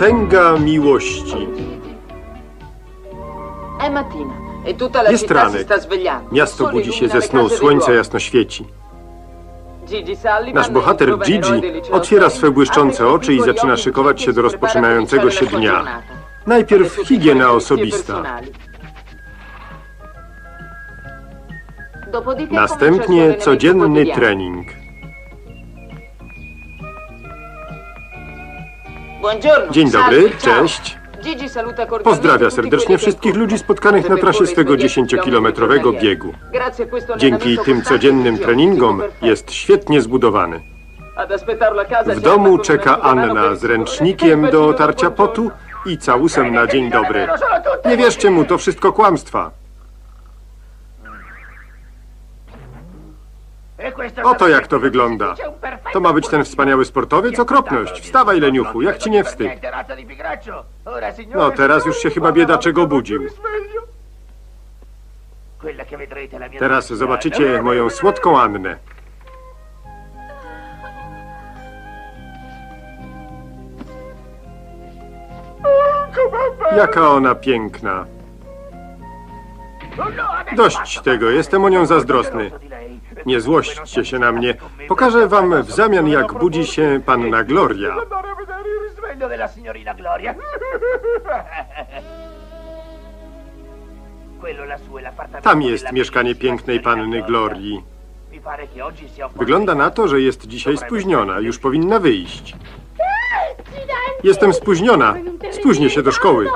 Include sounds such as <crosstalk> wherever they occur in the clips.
Potęga miłości. E la Jest ranek. Miasto budzi się ze snu, słońce jasno świeci. Nasz bohater Gigi otwiera swe błyszczące oczy i zaczyna szykować się do rozpoczynającego się dnia. Najpierw higiena osobista. Następnie codzienny trening. Buongiorno. Dzień dobry, cześć. Pozdrawia serdecznie wszystkich ludzi spotkanych na trasie swego sui 10-kilometrowego chilometri biegu. Dzięki tym codziennym treningom jest świetnie zbudowany. W domu czeka Anna z ręcznikiem e do otarcia potu i całusem na dzień dobry. Nie wierzcie mu, to wszystko kłamstwa. Oto jak to wygląda. To ma być ten wspaniały sportowiec? Okropność. Wstawaj, leniuchu, jak ci nie wstyd. No, teraz już się chyba biedaczego budził. Teraz zobaczycie moją słodką Annę. Jaka ona piękna. Dość tego, jestem o nią zazdrosny. Nie złośćcie się na mnie. Pokażę wam w zamian, jak budzi się panna Gloria. Tam jest mieszkanie pięknej panny Glorii. Wygląda na to, że jest dzisiaj spóźniona. Już powinna wyjść. Jestem spóźniona. Spóźnię się do szkoły.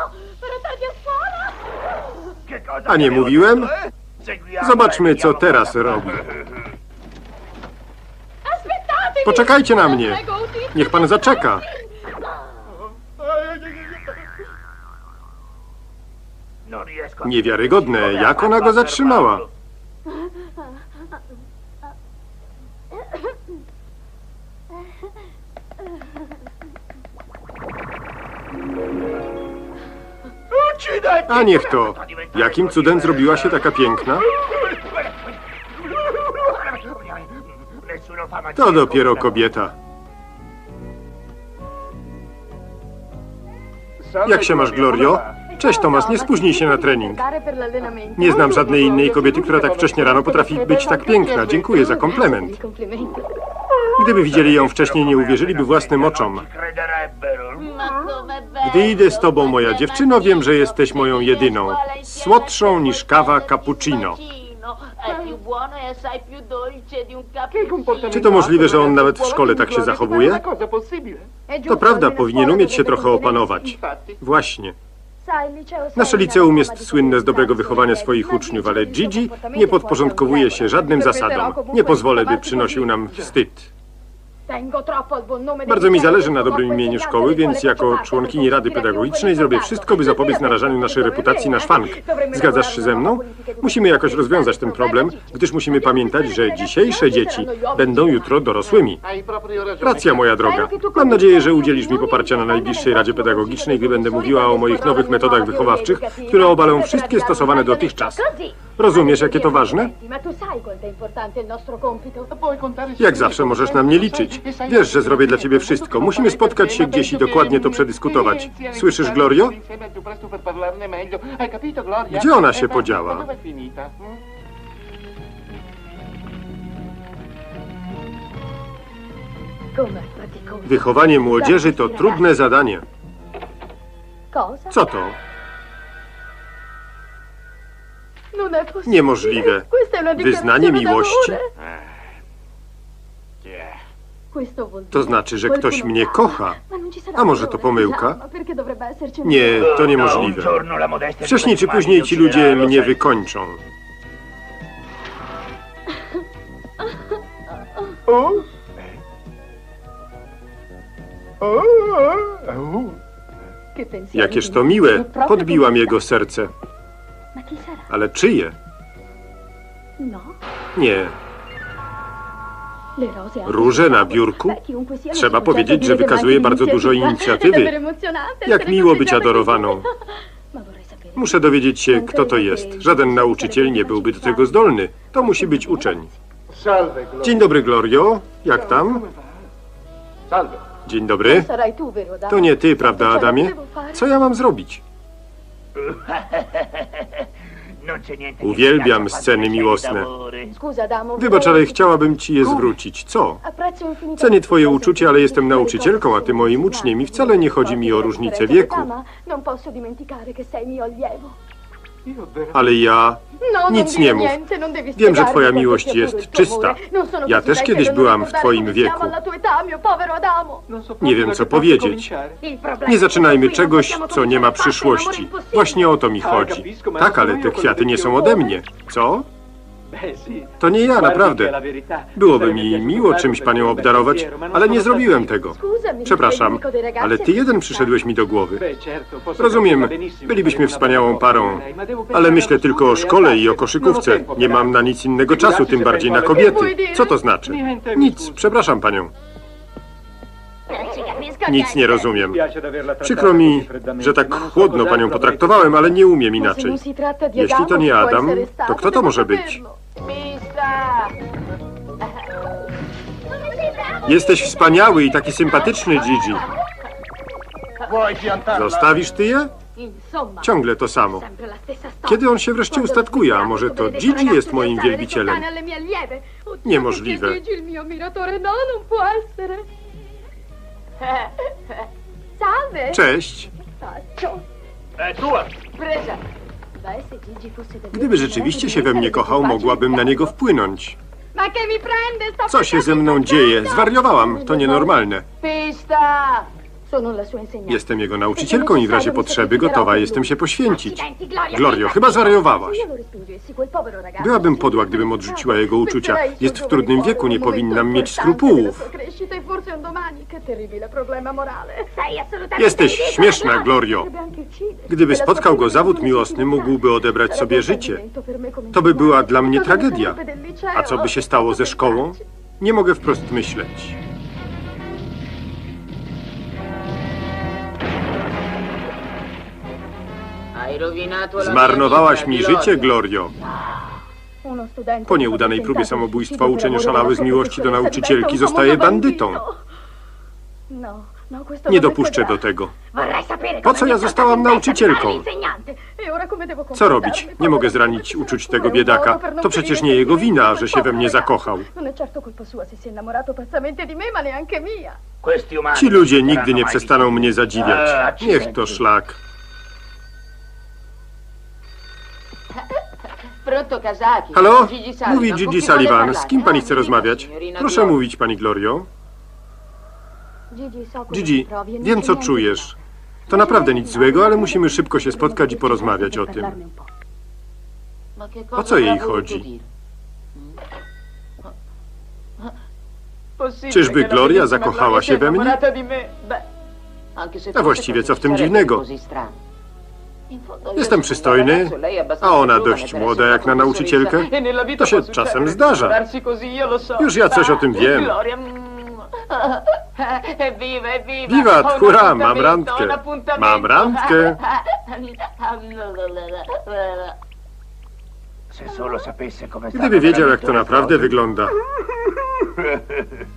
A nie mówiłem? Zobaczmy, co teraz robi. Poczekajcie na mnie. Niech pan zaczeka. Niewiarygodne, jak ona go zatrzymała. A niech to. Jakim cudem zrobiła się taka piękna? To dopiero kobieta. Jak się masz, Glorio? Cześć, Tomas, nie spóźnij się na trening. Nie znam żadnej innej kobiety, która tak wcześnie rano potrafi być tak piękna. Dziękuję za komplement. Gdyby widzieli ją wcześniej, nie uwierzyliby własnym oczom. Gdy idę z tobą, moja dziewczyno, wiem, że jesteś moją jedyną. Słodszą niż kawa cappuccino. Czy to możliwe, że on nawet w szkole tak się zachowuje? To prawda, powinien umieć się trochę opanować. Właśnie. Nasze liceum jest słynne z dobrego wychowania swoich uczniów, ale Gigi nie podporządkowuje się żadnym zasadom. Nie pozwolę, by przynosił nam wstyd. Bardzo mi zależy na dobrym imieniu szkoły, więc jako członkini Rady Pedagogicznej zrobię wszystko, by zapobiec narażaniu naszej reputacji na szwank. Zgadzasz się ze mną? Musimy jakoś rozwiązać ten problem, gdyż musimy pamiętać, że dzisiejsze dzieci będą jutro dorosłymi. Racja, moja droga. Mam nadzieję, że udzielisz mi poparcia na najbliższej Radzie Pedagogicznej, gdy będę mówiła o moich nowych metodach wychowawczych, które obalą wszystkie stosowane dotychczas. Rozumiesz, jakie to ważne? Jak zawsze możesz na mnie liczyć. Wiesz, że zrobię dla ciebie wszystko. Musimy spotkać się gdzieś i dokładnie to przedyskutować. Słyszysz, Glorio? Gdzie ona się podziała? Wychowanie młodzieży to trudne zadanie. Co to? Niemożliwe. Wyznanie miłości? To znaczy, że ktoś mnie kocha. A może to pomyłka? Nie, to niemożliwe. Wcześniej czy później ci ludzie mnie wykończą. Jakież to miłe. Podbiłam jego serce. Ale czyje? Nie. Róże na biurku? Trzeba powiedzieć, że wykazuje bardzo dużo inicjatywy. Jak miło być adorowaną. Muszę dowiedzieć się, kto to jest. Żaden nauczyciel nie byłby do tego zdolny. To musi być uczeń. Dzień dobry, Glorio. Jak tam? Dzień dobry. To nie ty, prawda, Adamie? Co ja mam zrobić? <laughs> Uwielbiam sceny miłosne. Wybacz, ale chciałabym ci je zwrócić. Co? Cenię twoje uczucie, ale jestem nauczycielką, a ty moim uczniem i wcale nie chodzi mi o różnicę wieku. Ale ja... No, Nic non nie mów. devi Wiem, że twoja miłość jest czysta. Ja też kiedyś byłam w twoim wieku. Nie wiem, co powiedzieć. Nie zaczynajmy czegoś, co nie ma przyszłości. Właśnie o to mi chodzi. Tak, ale te kwiaty nie są ode mnie. Co? To nie ja, naprawdę. Byłoby mi miło czymś panią obdarować, ale nie zrobiłem tego. Przepraszam, ale ty jeden przyszedłeś mi do głowy. Rozumiem, bylibyśmy wspaniałą parą, ale myślę tylko o szkole i o koszykówce. Nie mam na nic innego czasu, tym bardziej na kobiety. Co to znaczy? Nic, przepraszam panią. Nic nie rozumiem. Przykro mi, że tak chłodno panią potraktowałem, ale nie umiem inaczej. Jeśli to nie Adam, to kto to może być? Pista! Jesteś wspaniały i taki sympatyczny, Gigi. Zostawisz ty je? Ciągle to samo. Kiedy on się wreszcie ustatkuje? A może to Gigi jest moim wielbicielem? Niemożliwe. Cześć. Gdyby rzeczywiście się we mnie kochał, mogłabym na niego wpłynąć. Co się ze mną dzieje? Zwariowałam. To nienormalne. Pista! Jestem jego nauczycielką i w razie potrzeby gotowa jestem się poświęcić. Glorio, chyba ragazzo Byłabym podła, gdybym odrzuciła jego uczucia. Jest w trudnym wieku, nie powinnam mieć skrupułów. Jesteś śmieszna, Gloria. Glorio. Gdyby spotkał go zawód miłosny, mógłby odebrać sobie życie. To by była dla mnie tragedia. A co by się stało ze szkołą? Nie mogę wprost myśleć. Zmarnowałaś mi życie, Glorio. Po nieudanej próbie samobójstwa uczeń oszalały z miłości do nauczycielki zostaje bandytą. Nie dopuszczę do tego. Po co ja zostałam nauczycielką? Co robić? Nie mogę zranić uczuć tego biedaka. To przecież nie jego wina, że się we mnie zakochał. Ci ludzie nigdy nie przestaną mnie zadziwiać. Niech to szlak. Halo? Mówi Gigi Sullivan. Z kim pani Ah, chce rozmawiać? Proszę mówić, pani Glorio. Gigi, e wiem co czujesz. To naprawdę nic złego, ale musimy szybko się spotkać i porozmawiać o tym. O co jej chodzi? Czyżby Gloria zakochała się we mnie? A właściwie co w tym dziwnego? Jestem przystojny, a ona dość młoda jak na nauczycielkę. To się czasem zdarza. Już ja coś o tym wiem. Wiwat, hurra, mam randkę. Mam randkę. Gdyby wiedział, jak to naprawdę wygląda. <laughs>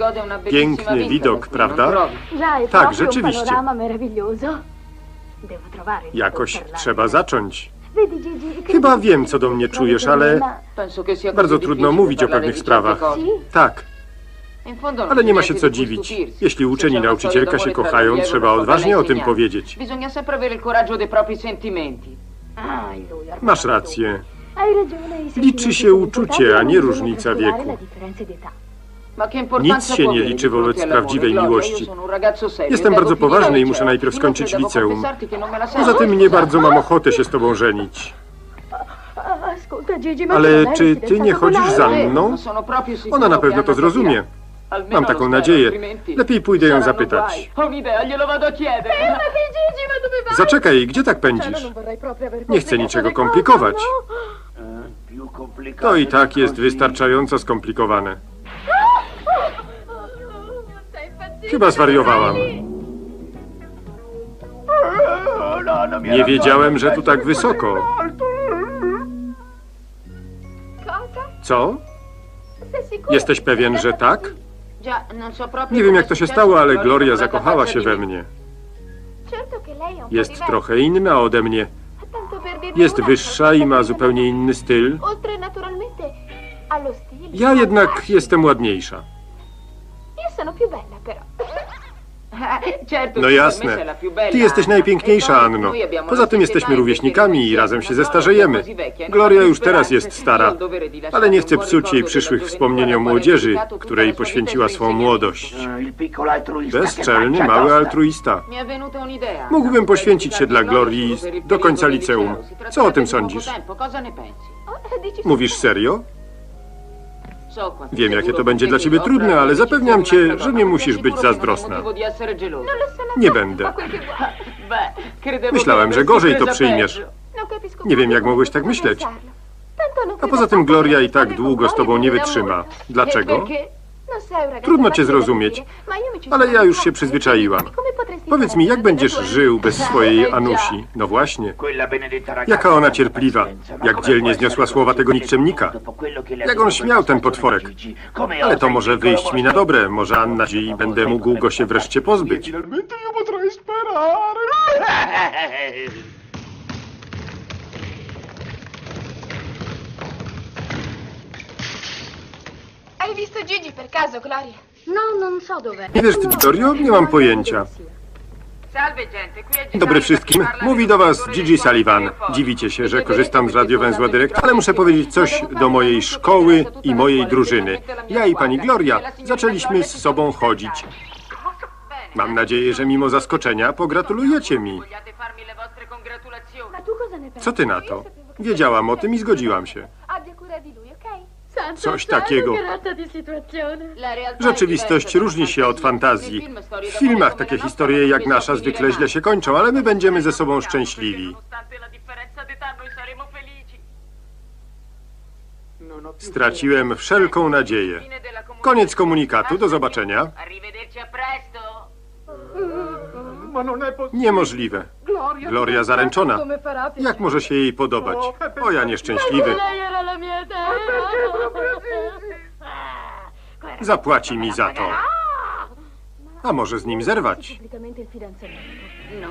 Una bellissima Piękny widok, prawda? Tak, rzeczywiście. Jakoś trzeba zacząć. Chyba wiem, co do mnie czujesz, ale bardzo trudno mówić o pewnych sprawach. Tak, ale nie ma się co dziwić. Jeśli uczeń i nauczycielka się kochają, trzeba odważnie o tym powiedzieć. Masz rację. Liczy się uczucie, a nie różnica wieku. Nic się nie liczy wobec prawdziwej miłości. Jestem bardzo poważny i muszę najpierw skończyć liceum. Poza tym nie bardzo mam ochotę się z tobą żenić. Ale czy ty nie chodzisz za mną? Sicuro Ona na pewno to zrozumie. Mam taką nadzieję. Lepiej pójdę ją zapytać. Zaczekaj, gdzie tak pędzisz? Nie chcę niczego komplikować. no? Complicato To i tak jest wystarczająco skomplikowane. Chyba zwariowałam. Nie wiedziałem, że tu tak wysoko. Co? Jesteś pewien, że tak? Nie wiem, jak to się stało, ale Gloria zakochała się we mnie. Jest trochę inna ode mnie. Jest wyższa i ma zupełnie inny styl. Ja jednak jestem ładniejsza. Io sono più bella però. <laughs> Certo, No jasne. Ty jesteś najpiękniejsza, E Anno. Poza tym jesteśmy e rówieśnikami i razem się vecchie, non Gloria już teraz jest stara, ale nie chcę psuć jej przyszłych wspomnień o młodzieży, której poświęciła swą młodość. Che Bezczelny, mały altruista. Mógłbym poświęcić się dla Glorii do końca liceum. Co o tym sądzisz? Mówisz serio? Wiem, jakie to będzie dla ciebie trudne, ale zapewniam cię, że nie musisz być zazdrosna. Nie będę. Myślałem, że gorzej to przyjmiesz. Nie wiem, jak mogłeś tak myśleć. A poza tym Gloria i tak długo z tobą nie wytrzyma. Dlaczego? Ragazzo Trudno cię zrozumieć, ale ja już się przyzwyczaiłam. Powiedz mi, jak senza będziesz żył bez swojej. Anusi? No właśnie. Jaka ona cierpliwa, jak dzielnie zniosła słowa tego nikczemnika. Jak on śmiał, ten potworek. Ale to może wyjść mi na dobre. Może Anna i będę mógł go się wreszcie pozbyć. <laughs> Hai visto Gigi per caso, Gloria? No, non so dov'è. Nie wiesz, Vittorio? Nie mam pojęcia. Dobry wszystkim. Mówi do was Gigi Sullivan. Dziwicie się, że korzystam z radiowęzła dyrektora, ale muszę powiedzieć coś do mojej szkoły i mojej drużyny. Ja i pani Gloria zaczęliśmy z sobą chodzić. Mam nadzieję, że mimo zaskoczenia pogratulujecie mi. Co ty na to? Wiedziałam o tym i zgodziłam się. Coś takiego. Rzeczywistość różni się od fantazji. W filmach takie historie jak nasza zwykle źle się kończą, ale my będziemy ze sobą szczęśliwi. Straciłem wszelką nadzieję. Koniec komunikatu, do zobaczenia. Niemożliwe. Gloria zaręczona. Jak może się jej podobać? O ja nieszczęśliwy. Terra. Zapłaci mi za to. A może z nim zerwać?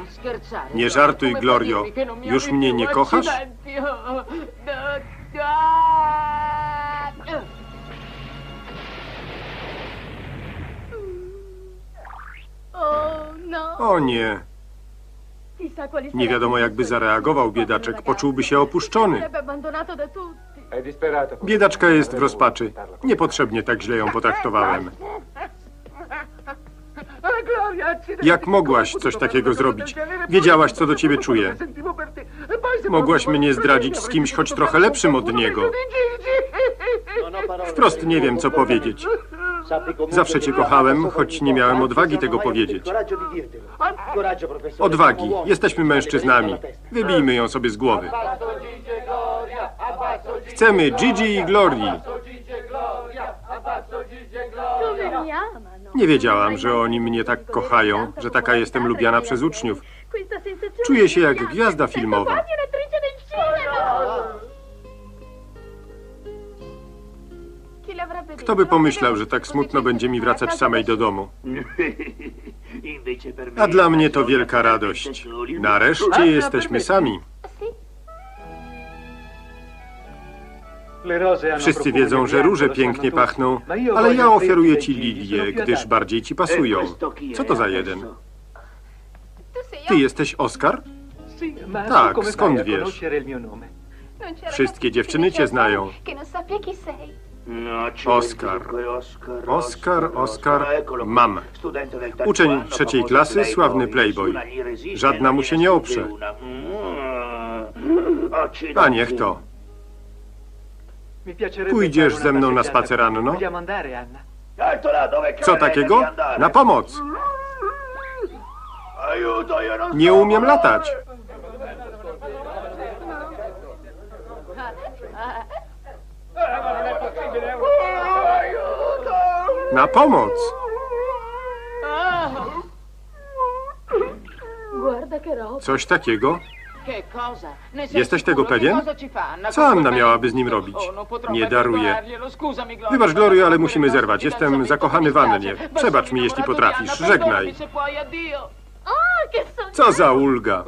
Scherzare. Nie żartuj, Glorio. Już mnie nie kochasz? No. O nie. Nie wiadomo jakby zareagował biedaczek. Poczułby się opuszczony. Biedaczka jest w rozpaczy. Niepotrzebnie tak źle ją potraktowałem. Jak mogłaś coś takiego zrobić? Wiedziałaś, co do ciebie czuję. Mogłaś mnie zdradzić z kimś choć trochę lepszym od niego. Wprost nie wiem, co powiedzieć. Zawsze cię kochałem, choć nie miałem odwagi tego powiedzieć. Odwagi. Jesteśmy mężczyznami. Wybijmy ją sobie z głowy. Chcemy Gigi i Glorii. Nie wiedziałam, że oni mnie tak kochają, że taka jestem lubiana przez uczniów. Czuję się jak gwiazda filmowa. Kto by pomyślał, że tak smutno będzie mi wracać samej do domu? <laughs> A dla mnie to wielka radość. Nareszcie jesteśmy sami. Wszyscy wiedzą, że róże pięknie pachną, ale ja ofiaruję ci lilię, gdyż bardziej ci pasują. Co to za jeden? Ty jesteś Oskar? Tak, skąd wiesz? Wszystkie dziewczyny cię znają. Oscar, eccolo qui. mam. Uczeń trzeciej klasy, sławny playboy. Żadna mu się nie oprze. Mm. A niech to. Pójdziesz ze mną na spacer, Anno? Co takiego? Na pomoc. Aiuto, io non Nie so umiem latać. Na pomoc. Roba. Coś takiego? Jesteś tego pewien? Co Anna miałaby z nim robić? Potrò Nie daruję. Gloria. Wybacz, Glorio, ale musimy zerwać. Jestem zakochany w Annie. Przebacz mi, jeśli potrafisz. Żegnaj. Co za ulga.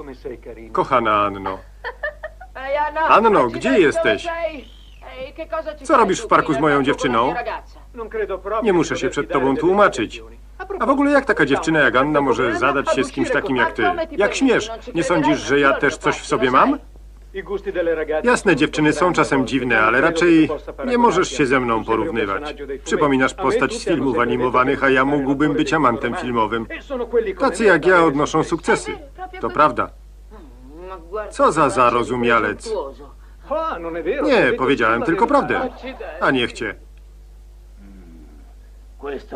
Kochana Anno. Anno, gdzie jesteś? Co robisz w parku z moją dziewczyną? Nie muszę się przed tobą tłumaczyć. A w ogóle jak taka dziewczyna jak Anna może zadać się z kimś takim jak ty? Jak śmiesz? Nie sądzisz, że ja też coś w sobie mam? Jasne, dziewczyny są czasem dziwne, ale raczej nie możesz się ze mną porównywać. Przypominasz postać z filmów animowanych, a ja mógłbym być amantem filmowym. Tacy jak ja odnoszą sukcesy. To prawda. Co za zarozumialec. Nie, powiedziałem tylko prawdę. A niech cię.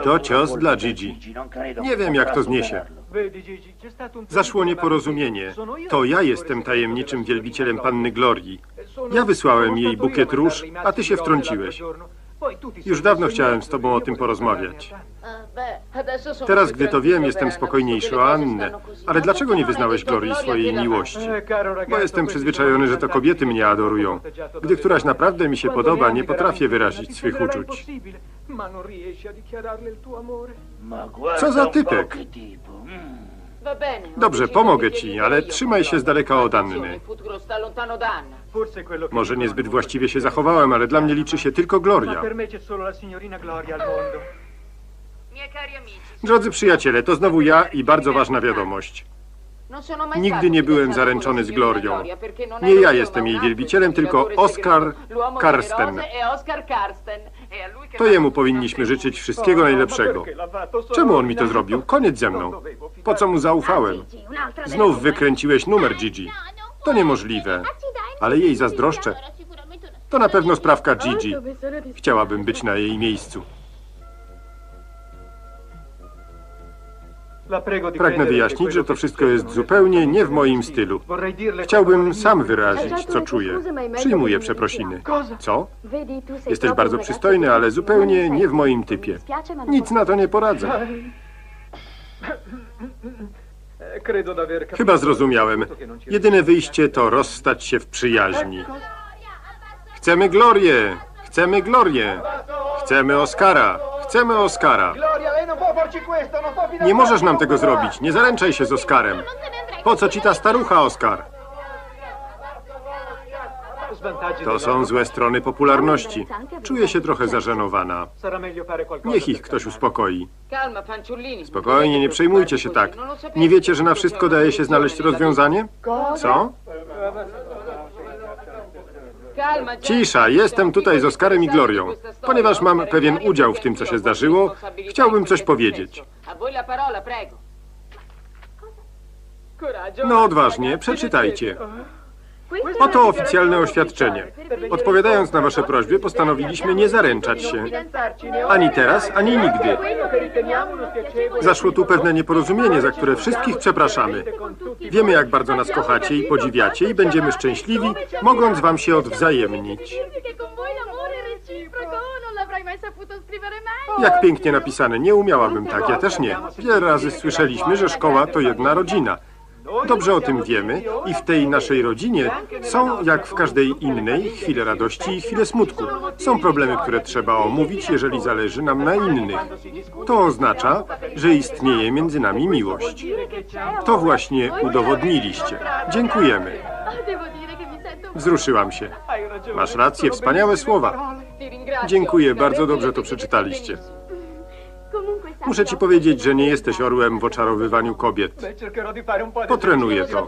To cios dla Gigi. Nie wiem, jak to zniesie. Zaszło nieporozumienie. To ja jestem tajemniczym wielbicielem panny Glorii. Ja wysłałem jej bukiet róż, a ty się wtrąciłeś. Już dawno chciałem z tobą o tym porozmawiać. Teraz, gdy to wiem, jestem spokojniejszy o Annę. Ale dlaczego nie wyznałeś Glorii swojej miłości? Bo jestem przyzwyczajony, że to kobiety mnie adorują. Gdy któraś naprawdę mi się podoba, nie potrafię wyrazić swych uczuć. Co za typek? Dobrze, pomogę ci, ale trzymaj się z daleka od Anny. Może niezbyt właściwie się zachowałem, ale dla mnie liczy się tylko Gloria. Drodzy przyjaciele, to znowu ja i bardzo ważna wiadomość. Nigdy nie byłem zaręczony z Glorią. Nie ja jestem jej wielbicielem, tylko l'uomo Karsten. To jemu powinniśmy in życzyć wszystkiego Oh, ma najlepszego. Czemu on mi to zrobił? Koniec ze mną. Fidarmi. Po co mu zaufałem? Znów wykręciłeś numer Gigi. To niemożliwe. Ale jej zazdroszczę. To na pewno sprawka Gigi. Chciałabym być na jej miejscu. Pragnę wyjaśnić, że to wszystko jest zupełnie nie w moim stylu. Chciałbym sam wyrazić, co czuję. Przyjmuję przeprosiny. Co? Jesteś bardzo przystojny, ale zupełnie nie w moim typie. Nic na to nie poradzę. Chyba zrozumiałem. Jedyne wyjście to rozstać się w przyjaźni. Chcemy Glorię! Chcemy Glorię! Chcemy Oscara! Chcemy Oscara! Non può Nie możesz nam tego zrobić. Nie zaręczaj się z Oscarem. Po co ci ta starucha, Oskar? To są złe strony popularności. Czuję się trochę zażenowana. Niech ich ktoś uspokoi. Spokojnie, nie przejmujcie się tak. Nie wiecie, że na wszystko daje się znaleźć rozwiązanie? Co? Cisza, jestem tutaj z Oskarem i Glorią. Ponieważ mam pewien udział w tym, co się zdarzyło, chciałbym coś powiedzieć. No odważnie, przeczytajcie. Oto oficjalne oświadczenie. Odpowiadając na wasze prośby, postanowiliśmy nie zaręczać się. Ani teraz, ani nigdy. Zaszło tu pewne nieporozumienie, za które wszystkich przepraszamy. Wiemy, jak bardzo nas kochacie i podziwiacie i będziemy szczęśliwi, mogąc wam się odwzajemnić. Jak pięknie napisane, nie umiałabym tak, ja też nie. Wiele razy słyszeliśmy, że szkoła to jedna rodzina. Dobrze o tym wiemy i w tej naszej rodzinie są, jak w każdej innej, chwile radości i chwile smutku. Są problemy, które trzeba omówić, jeżeli zależy nam na innych. To oznacza, że istnieje między nami miłość. To właśnie udowodniliście. Dziękujemy. Wzruszyłam się. Masz rację, wspaniałe słowa. Dziękuję, bardzo dobrze to przeczytaliście. Muszę ci powiedzieć, że nie jesteś orłem w oczarowywaniu kobiet. Potrenuję to.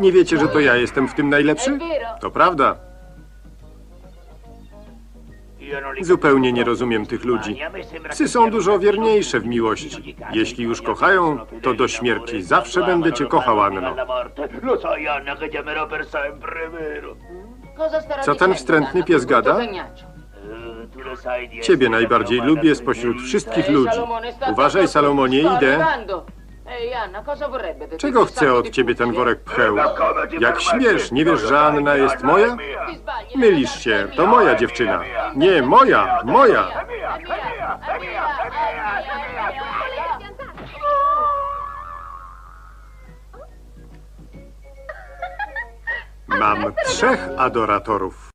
Nie wiecie, że to ja jestem w tym najlepszy? To prawda. Zupełnie nie rozumiem tych ludzi. Psy są dużo wierniejsze w miłości. Jeśli już kochają, to do śmierci. Zawsze będę cię kochał, Anno. Co ten wstrętny pies gada? Ciebie najbardziej lubię spośród wszystkich ludzi. Uważaj. Salomonie, idę. Czego chce od ciebie ten worek pcheł? Jak śmiesz, nie wiesz, że Anna jest moja? Mylisz się, to moja dziewczyna. Nie, moja, moja. Mam trzech adoratorów.